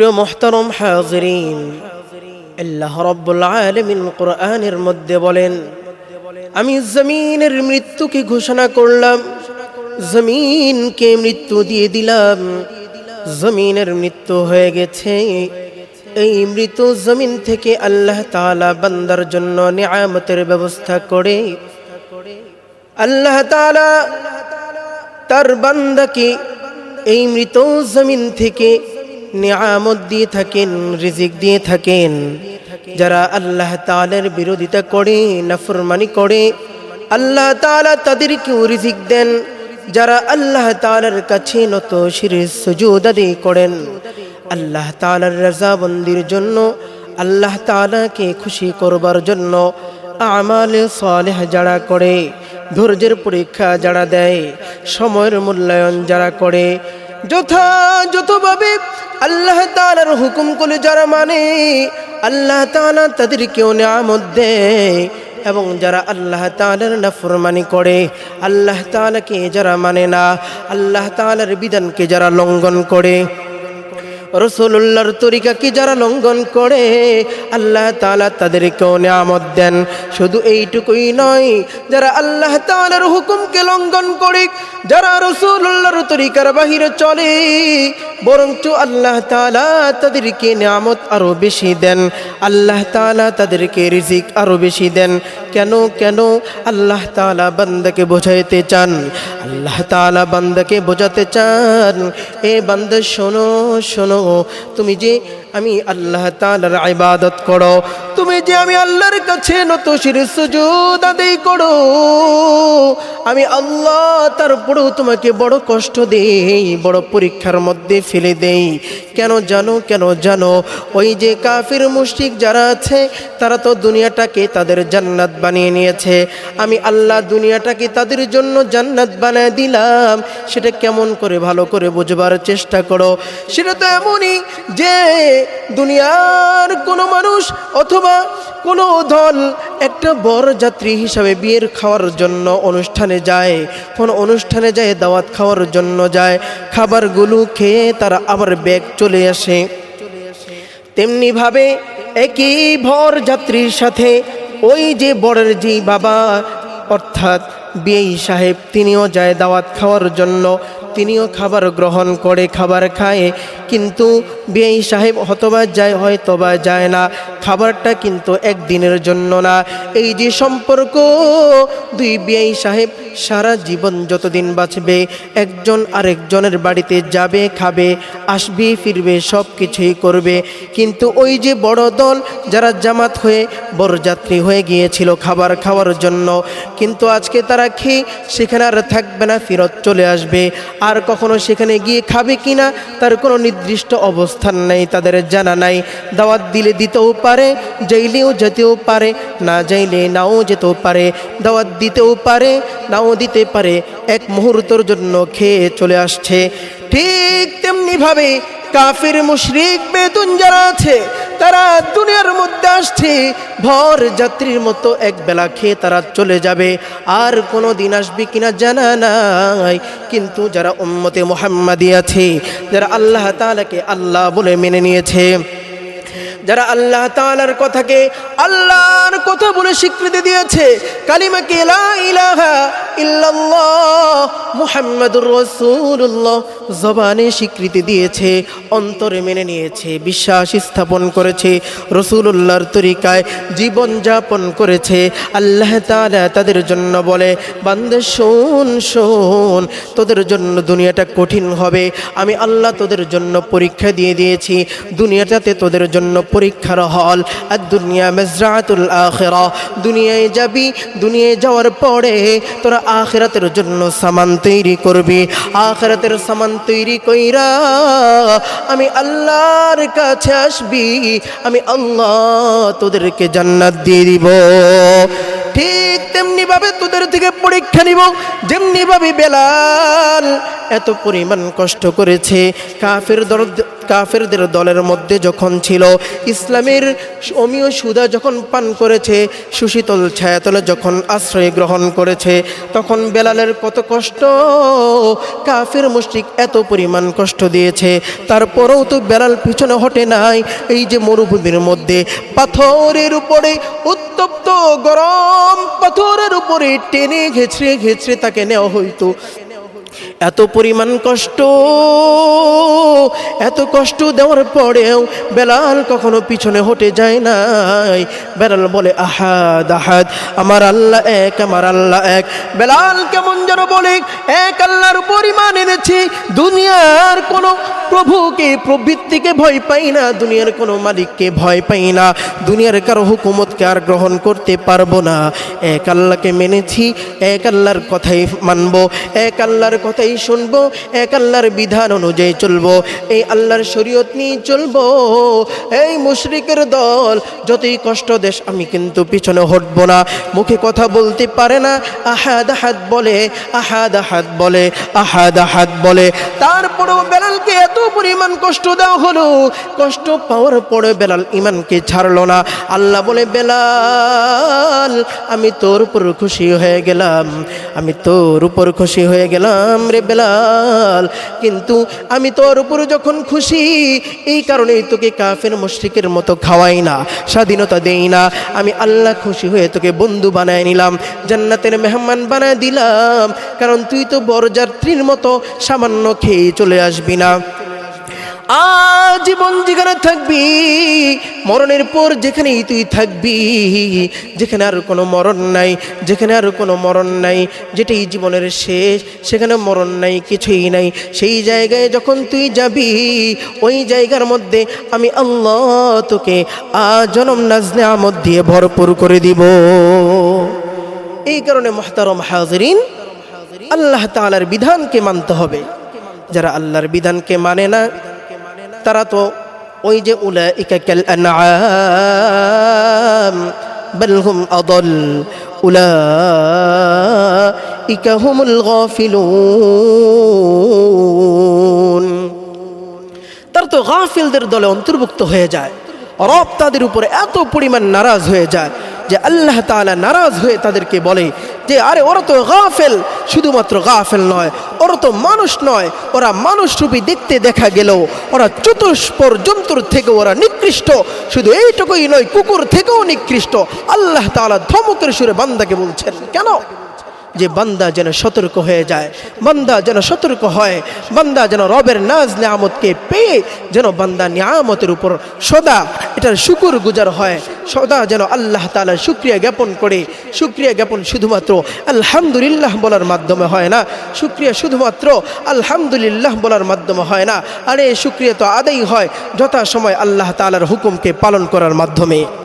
প্রিয় মোহতারম হাজরিন, আল্লাহ রব্বুল আলমিন কোরআনের মধ্যে বলেন, আমি জমিনের মৃত্যুকে ঘোষণা করলাম, জমিনকে মৃত্যু দিয়ে দিলাম, জমিনের মৃত্যু হয়ে গেছে। এই মৃত জমিন থেকে আল্লাহ তাআলা বান্দার জন্য নিয়ামতের ব্যবস্থা করে, আল্লাহ তাআলা তার বান্দাকে এই মৃত জমিন থেকে নিয়ামত দিয়ে থাকেন, রিজিক দিয়ে থাকেন। যারা আল্লাহ তাআলার বিরোধিতা করে, নাফরমানি করে, আল্লাহ তাআলা তাদেরকেও রিজিক দেন। যারা আল্লাহ তাআলার কাছে নত শিরে সুজুদ আদায় করেন, আল্লাহ তাআলার রাজাবন্দির জন্য, আল্লাহ তাআলাকে খুশি করবার জন্য আমাল সালেহ যারা করে, ধৈর্যের পরীক্ষা যারা দেয়, সময়ের মূল্যায়ন যারা করে যথাযথভাবে আল্লাহ তালার হুকুম করে যারা মানে আল্লাহ তাদের কেউ নাম দেয়। এবং যারা আল্লাহ তাআলার নাফরমানি করে, আল্লাহ তালাকে যারা মানে না, আল্লাহ তালার বিধানকে যারা লঙ্ঘন করে রসুল্লাহর তরিকাকে যারা লঙ্ঘন করে? আল্লাহ তালা তাদেরকেও নিয়ামত দেন। শুধু এইটুকুই নয়, যারা আল্লাহ তালার হুকুমকে লঙ্ঘন করে, যারা রসুল্লাহর তরিকার বাহিরে চলে, বরঞ্চ আল্লাহ তালা তাদেরকে নিয়ামত আরও বেশি দেন। আল্লাহ তালা তাদেরকে রিজিক আরও বেশি দেন। কেন কেন? আল্লাহ তালা বান্দাকে বোঝাইতে চান। আল্লাহ তালা বান্দাকে বোঝাতে চান। এ বান্দা, শোনো শোনো তুমি যে আমি আল্লাহ তালার ইবাদত করো, তুমি যে আমি আল্লাহর কাছে নত সুজুদ আদায় করো, আমি আল্লাহ তারপরেও তোমাকে বড় কষ্ট দেই, বড় পরীক্ষার মধ্যে ফেলে দেই। কেন জানো কেন জানো, ওই যে কাফির মুশরিক যারা আছে, তারা তো দুনিয়াটাকে তাদের জান্নাত বানিয়ে নিয়েছে। আমি আল্লাহ দুনিয়াটাকে তাদের জন্য জান্নাত বানিয়ে দিলাম। সেটা কেমন করে ভালো করে বুঝবার চেষ্টা করো। সেটা তো এমনই যে দুনিয়ার কোনো মানুষ অথবা কোনো দল একটা বড় যাত্রী হিসাবে বিয়ের খাওয়ার জন্য অনুষ্ঠানে যায়, কোনো অনুষ্ঠানে যায়, দাওয়াত খাওয়ার জন্য যায়, খাবারগুলো খেয়ে তারা আবার ব্যাগ চলে আসে। তেমনিভাবে একই ভর যাত্রীর সাথে ওই যে বড়ের যে বাবা, অর্থাৎ বিয়েই সাহেব, তিনিও যায় দাওয়াত খাওয়ার জন্য। তিনিও খাবার গ্রহণ করে খাবার খায়, কিন্তু বিয়ে সাহেব হতবা যায়, হয়তোবা যায় না। খাবারটা কিন্তু একদিনের জন্য না। এই যে সম্পর্ক, দুই বিয়ে সাহেব সারা জীবন যতদিন বাঁচবে, একজন আরেকজনের বাড়িতে যাবে, খাবে, আসবে, ফিরবে সব কিছুই করবে। কিন্তু ওই যে বড় দল, যারা জামাত হয়ে বরযাত্রী হয়ে গিয়েছিল খাবার খাওয়ার জন্য, কিন্তু আজকে তারা খেয়ে সেখানে আর থাকবে না, ফেরত চলে আসবে। আর কখনো সেখানে গিয়ে খাবে কিনা তার কোনো নির্দিষ্ট অবস্থান নেই, তাদের জানা নাই। দাওয়াত দিলে দিতেও পারে, যাইলেও যেতেও পারে, না যাইলে নাও যেতেও পারে। দাওয়াত দিতেও পারে, নাও দিতে পারে, এক মুহূর্তর জন্য খেয়ে চলে আসছে। ঠিক তেমনিভাবে কাফির, মুশরিক বেতন যারা আছে তারা দুনিয়ার মধ্যে আসছে, ভর যাত্রীর মতো এক বেলা খেয়ে তারা চলে যাবে। আর কোনো দিন আসবে কিনা জানা নাই। কিন্তু যারা উম্মতে মোহাম্মদী আছে, যারা আল্লাহ তাআলাকে আল্লাহ বলে মেনে নিয়েছে, যারা আল্লাহ তালার কথাকে আল্লাহর কথা বলে স্বীকৃতি দিয়েছে, কালিমাকে ইলাহা ইল্লাল্লাহ মুহাম্মাদুর রাসূলুল্লাহ জবানে স্বীকৃতি দিয়েছে, অন্তরে মেনে নিয়েছে, বিশ্বাস স্থাপন করেছে, রসুলুল্লাহর তরিকায় জীবন যাপন করেছে। আল্লাহ তাআলা তাদের জন্য বলে, বান্দে শোন শোন, তোদের জন্য দুনিয়াটা কঠিন হবে। আমি আল্লাহ তোদের জন্য পরীক্ষা দিয়ে দিয়েছি, দুনিয়াটাতে তোদের জন্য পরীক্ষার হল। আর দুনিয়া মেজরাতুল আখেরা, দুনিয়ায় যাবি, দুনিয়ায় যাওয়ার পরে তোরা আখেরাতের জন্য সামান তৈরি করবি। আখেরাতের সামান তৈরি কইরা আমি আল্লাহর কাছে আসবি। আমি আল্লাহ তোদেরকে জান্নাত দিয়ে দিব। ঠিক তেমনি ভাবে তোদের থেকে পরীক্ষা নিব। যেমনি ভাবে বেলাল এত পরিমাণ কষ্ট করেছে, কাফের দর কাফেরদের দলের মধ্যে যখন ছিল, ইসলামের অমীয় সুদা যখন পান করেছে, সুশীতল ছায়াতলে যখন আশ্রয় গ্রহণ করেছে, তখন বেলালের কত কষ্ট, কাফের মুশরিক এত পরিমাণ কষ্ট দিয়েছে। তারপরেও তো বেলাল পিছনে হটে নাই, এই যে মরুভূমির মধ্যে। পাথরের উপরে উত্তপ্ত গরম, পাথরের উপরে টেনে ঘেঁচড়ে ঘেঁচড়ে তাকে নেওয়া হইতো। এত পরিমাণ কষ্ট, এত কষ্ট দেওয়ার পরেও বেলাল কখনো পিছনে হটে যায় নাই। বেলাল বলে, আহাদ আহাদ, আমার আল্লাহ এক, আমার আল্লাহ এক। বেলাল কেমন যেন বলে, এক আল্লাহর পরিমাণ এনেছি, দুনিয়ার কোনো প্রভুকে, প্রবৃত্তিকে ভয় পাই না, দুনিয়ার কোনো মালিককে ভয় পাই না, দুনিয়ার কারও হুকুমতকে আর গ্রহণ করতে পারব না। এক আল্লাহকে মেনেছি, এক আল্লাহর কথাই মানবো, এক আল্লাহর কথাই শুনব, এক আল্লাহর বিধান অনুযায়ী চলবো, এই আল্লাহর শরীয়ত নিয়ে চলবো। এই মুশরিকের দল, যতই কষ্ট দেশ, আমি কিন্তু পিছনে হটবো না। মুখে কথা বলতে পারে না, আহাদ আহাদ বলে, আহাদ আহাদ বলে, আহাদ আহাদ বলে। তারপরেও বেলালকে এত পরিমাণ কষ্ট দেওয়া হলো, কষ্ট পাওয়ার পরে বেলাল ইমানকে ছাড়লো না। আল্লাহ বলে, বেলাল, আমি তোর উপর খুশি হয়ে গেলাম। আমি তোর উপর খুশি হয়ে গেলাম রে বেলাল। কিন্তু আমি তোর উপর যখন খুশি, এই কারণেই তোকে কাফের মুশরিকের মতো খাওয়াই না, স্বাধীনতা দেই না। আমি আল্লাহ খুশি হয়ে তোকে বন্ধু বানায় নিলাম, জান্নাতের মেহমান বানায় দিলাম। কারণ তুই তো বরযাত্রীর মতো সামান্য খেয়ে চলে আসবি না। আজীবন যেখানে থাকবি, মরণের পর যেখানেই তুই থাকবি, যেখানে আর কোনো মরণ নাই, যেখানে আর কোনো মরণ নাই, যেটাই জীবনের শেষ, সেখানে মরণ নাই, কিছুই নাই। সেই জায়গায় যখন তুই যাবি, ওই জায়গার মধ্যে আমি আল্লাহ তোকে আজনম নাজনে আমদ দিয়ে ভরপুর করে দিব। এই কারণে মহতারম হাজরিন, আল্লাহ তাআলার বিধানকে মানতে হবে। যারা আল্লাহর বিধানকে মানে না তারা তো ওই যে উলাইকা কাল আনআম, বল হুম আদল, উলাইকা হুমুল গাফিলুন। তারা তো গাফিলদের দলে অন্তর্ভুক্ত হয়ে যায়, রব তাদের উপরে এত পরিমাণ নারাজ হয়ে যায়। যে আল্লাহ তালা নারাজ হয়ে তাদেরকে বলে যে, আরে, ওরা তো গাফেল। শুধুমাত্র গাফেল নয়, ওরা তো মানুষ নয়, ওরা মানুষ রূপে দেখতে দেখা গেল ওরা চতুষ্পর জন্তুর থেকে ওরা নিকৃষ্ট। শুধু এইটুকুই নয়, কুকুর থেকেও নিকৃষ্ট। আল্লাহ তালা ধমকের সুরে বান্দাকে বলছেন, কেন? যে বান্দা যেন সতর্ক হয়ে যায়, বান্দা যেন সতর্ক হয়, বান্দা যেন রবের নাজ নিয়ামতকে পেয়ে যেন বান্দা নিয়ামতের উপর সদা এটার শুকুর গুজার হয়, সদা যেন আল্লাহ তালার শুক্রিয়া জ্ঞাপন করে, শুক্রিয়া জ্ঞাপন শুধুমাত্র আলহামদুলিল্লাহ বলার মাধ্যমে হয় না, শুক্রিয়া শুধুমাত্র আলহামদুলিল্লাহ বলার মাধ্যমে হয় না, আরে শুক্রিয়া তো আদাই হয় যথা সময় আল্লাহ তালার হুকুমকে পালন করার মাধ্যমে।